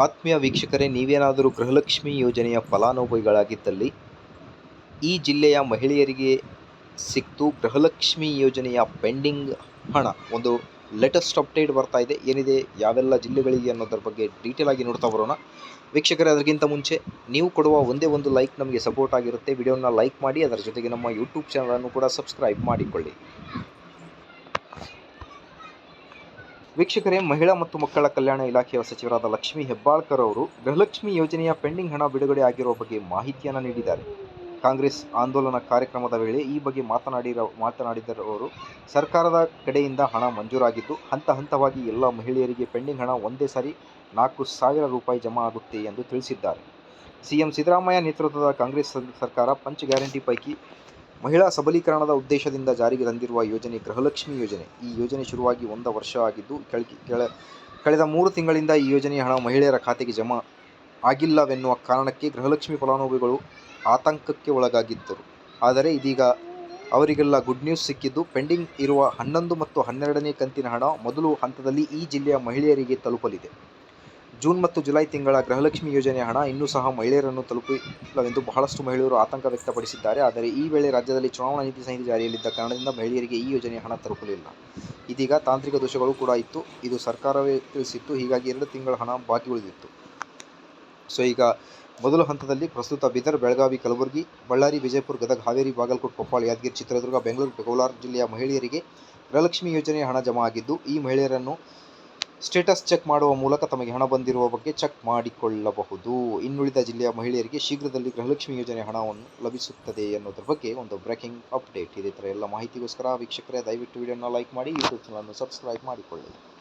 ಆತ್ಮೀಯ ವೀಕ್ಷಕರೇ, ನೀವೇನಾದರೂ ಗೃಹಲಕ್ಷ್ಮಿ ಯೋಜನೆಯ ಫಲಾನುಭವಿಗಳಾಗಿದ್ದಲ್ಲಿ ಈ ಜಿಲ್ಲೆಯ ಮಹಿಳೆಯರಿಗೆ ಸಿಕ್ತು ಗೃಹಲಕ್ಷ್ಮಿ ಯೋಜನೆಯ ಪೆಂಡಿಂಗ್ ಹಣ, ಒಂದು ಲೇಟೆಸ್ಟ್ ಅಪ್ಡೇಟ್ ಬರ್ತಾ ಇದೆ. ಏನಿದೆ, ಯಾವೆಲ್ಲ ಜಿಲ್ಲೆಗಳಿಗೆ ಅನ್ನೋದ್ರ ಬಗ್ಗೆ ಡೀಟೇಲ್ ಆಗಿ ನೋಡ್ತಾ ಬರೋಣ. ವೀಕ್ಷಕರೇ, ಅದಕ್ಕಿಂತ ಮುಂಚೆ ನೀವು ಕೊಡುವ ಒಂದೇ ಒಂದು ಲೈಕ್ ನಮಗೆ ಸಪೋರ್ಟ್ ಆಗಿರುತ್ತೆ. ವಿಡಿಯೋನ ಲೈಕ್ ಮಾಡಿ, ಅದರ ಜೊತೆಗೆ ನಮ್ಮ ಯೂಟ್ಯೂಬ್ ಚಾನಲನ್ನು ಕೂಡ ಸಬ್ಸ್ಕ್ರೈಬ್ ಮಾಡಿಕೊಳ್ಳಿ. ವೀಕ್ಷಕರೇ, ಮಹಿಳಾ ಮತ್ತು ಮಕ್ಕಳ ಕಲ್ಯಾಣ ಇಲಾಖೆಯ ಸಚಿವರಾದ ಲಕ್ಷ್ಮೀ ಹೆಬ್ಬಾಳ್ಕರ್ ಅವರು ಗೃಹಲಕ್ಷ್ಮಿ ಯೋಜನೆಯ ಪೆಂಡಿಂಗ್ ಹಣ ಬಿಡುಗಡೆ ಆಗಿರುವ ಬಗ್ಗೆ ಮಾಹಿತಿಯನ್ನು ನೀಡಿದ್ದಾರೆ. ಕಾಂಗ್ರೆಸ್ ಆಂದೋಲನ ಕಾರ್ಯಕ್ರಮದ ವೇಳೆ ಈ ಬಗ್ಗೆ ಮಾತನಾಡಿರ ಮಾತನಾಡಿದವರು ಸರ್ಕಾರದ ಕಡೆಯಿಂದ ಹಣ ಮಂಜೂರಾಗಿದ್ದು, ಹಂತ ಹಂತವಾಗಿ ಎಲ್ಲ ಮಹಿಳೆಯರಿಗೆ ಪೆಂಡಿಂಗ್ ಹಣ ಒಂದೇ ಸಾರಿ ನಾಲ್ಕು ಸಾವಿರ ರೂಪಾಯಿ ಜಮಾ ಆಗುತ್ತೆ ಎಂದು ತಿಳಿಸಿದ್ದಾರೆ. ಸಿಎಂ ಸಿದ್ದರಾಮಯ್ಯ ನೇತೃತ್ವದ ಕಾಂಗ್ರೆಸ್ ಸರ್ಕಾರ ಪಂಚ ಗ್ಯಾರಂಟಿ ಪೈಕಿ ಮಹಿಳಾ ಸಬಲೀಕರಣದ ಉದ್ದೇಶದಿಂದ ಜಾರಿಗೆ ತಂದಿರುವ ಯೋಜನೆ ಗೃಹಲಕ್ಷ್ಮಿ ಯೋಜನೆ. ಈ ಯೋಜನೆ ಶುರುವಾಗಿ ಒಂದು ವರ್ಷ ಆಗಿದ್ದು ಕಳೆದ ಮೂರು ತಿಂಗಳಿಂದ ಈ ಯೋಜನೆಯ ಹಣ ಮಹಿಳೆಯರ ಖಾತೆಗೆ ಜಮಾ ಆಗಿಲ್ಲವೆನ್ನುವ ಕಾರಣಕ್ಕೆ ಗೃಹಲಕ್ಷ್ಮಿ ಫಲಾನುಭವಿಗಳು ಆತಂಕಕ್ಕೆ ಒಳಗಾಗಿದ್ದರು. ಆದರೆ ಇದೀಗ ಅವರಿಗೆಲ್ಲ ಗುಡ್ ನ್ಯೂಸ್ ಸಿಕ್ಕಿದ್ದು, ಪೆಂಡಿಂಗ್ ಇರುವ ಹನ್ನೊಂದು ಮತ್ತು ಹನ್ನೆರಡನೇ ಕಂತಿನ ಹಣ ಮೊದಲು ಹಂತದಲ್ಲಿ ಈ ಜಿಲ್ಲೆಯ ಮಹಿಳೆಯರಿಗೆ ತಲುಪಲಿದೆ. ಜೂನ್ ಮತ್ತು ಜುಲೈ ತಿಂಗಳ ಗೃಹಲಕ್ಷ್ಮಿ ಯೋಜನೆಯ ಹಣ ಇನ್ನೂ ಸಹ ಮಹಿಳೆಯರನ್ನು ತಲುಪಿಲ್ಲವೆಂದು ಬಹಳಷ್ಟು ಮಹಿಳೆಯರು ಆತಂಕ ವ್ಯಕ್ತಪಡಿಸಿದ್ದಾರೆ. ಆದರೆ ಈ ವೇಳೆ ರಾಜ್ಯದಲ್ಲಿ ಚುನಾವಣಾ ನೀತಿ ಸಂಹಿತೆ ಜಾರಿಯಲ್ಲಿದ್ದ ಕಾರಣದಿಂದ ಮಹಿಳೆಯರಿಗೆ ಈ ಯೋಜನೆಯ ಹಣ ತಲುಪಲಿಲ್ಲ. ಇದೀಗ ತಾಂತ್ರಿಕ ದೋಷಗಳು ಕೂಡ ಇತ್ತು. ಇದು ಸರ್ಕಾರವೇ ತಿಳಿಸಿತ್ತು. ಹೀಗಾಗಿ ಎರಡು ತಿಂಗಳ ಹಣ ಬಾಕಿ ಉಳಿದಿತ್ತು. ಸೊ, ಈಗ ಮೊದಲ ಹಂತದಲ್ಲಿ ಪ್ರಸ್ತುತ ಬೀದರ್, ಬೆಳಗಾವಿ, ಕಲಬುರಗಿ, ಬಳ್ಳಾರಿ, ವಿಜಯಪುರ, ಗದಗ, ಹಾವೇರಿ, ಬಾಗಲಕೋಟೆ, ಕೊಪ್ಪಳ, ಯಾದಗಿರಿ, ಚಿತ್ರದುರ್ಗ, ಬೆಂಗಳೂರು ಕೋಲಾರ ಜಿಲ್ಲೆಯ ಮಹಿಳೆಯರಿಗೆ ಗೃಹಲಕ್ಷ್ಮಿ ಯೋಜನೆಯ ಹಣ ಜಮಾ ಆಗಿದ್ದು, ಈ ಮಹಿಳೆಯರನ್ನು ಸ್ಟೇಟಸ್ ಚೆಕ್ ಮಾಡುವ ಮೂಲಕ ತಮಗೆ ಹಣ ಬಂದಿರುವ ಬಗ್ಗೆ ಚೆಕ್ ಮಾಡಿಕೊಳ್ಳಬಹುದು. ಇನ್ನುಳಿದ ಜಿಲ್ಲೆಯ ಮಹಿಳೆಯರಿಗೆ ಶೀಘ್ರದಲ್ಲಿ ಗೃಹಲಕ್ಷ್ಮಿ ಯೋಜನೆ ಹಣವನ್ನು ಲಭಿಸುತ್ತದೆ ಅನ್ನೋದ್ರ ಬಗ್ಗೆ ಒಂದು ಬ್ರೇಕಿಂಗ್ ಅಪ್ಡೇಟ್ ಇದೇ. ಥರ ಎಲ್ಲ ಮಾಹಿತಿಗೋಸ್ಕರ ವೀಕ್ಷಕರೇ, ದಯವಿಟ್ಟು ವಿಡಿಯೋನ ಲೈಕ್ ಮಾಡಿ, ಯೂಟ್ಯೂಬ್ ಚಾನಲನ್ನು ಸಬ್ಸ್ಕ್ರೈಬ್ ಮಾಡಿಕೊಳ್ಳಿ.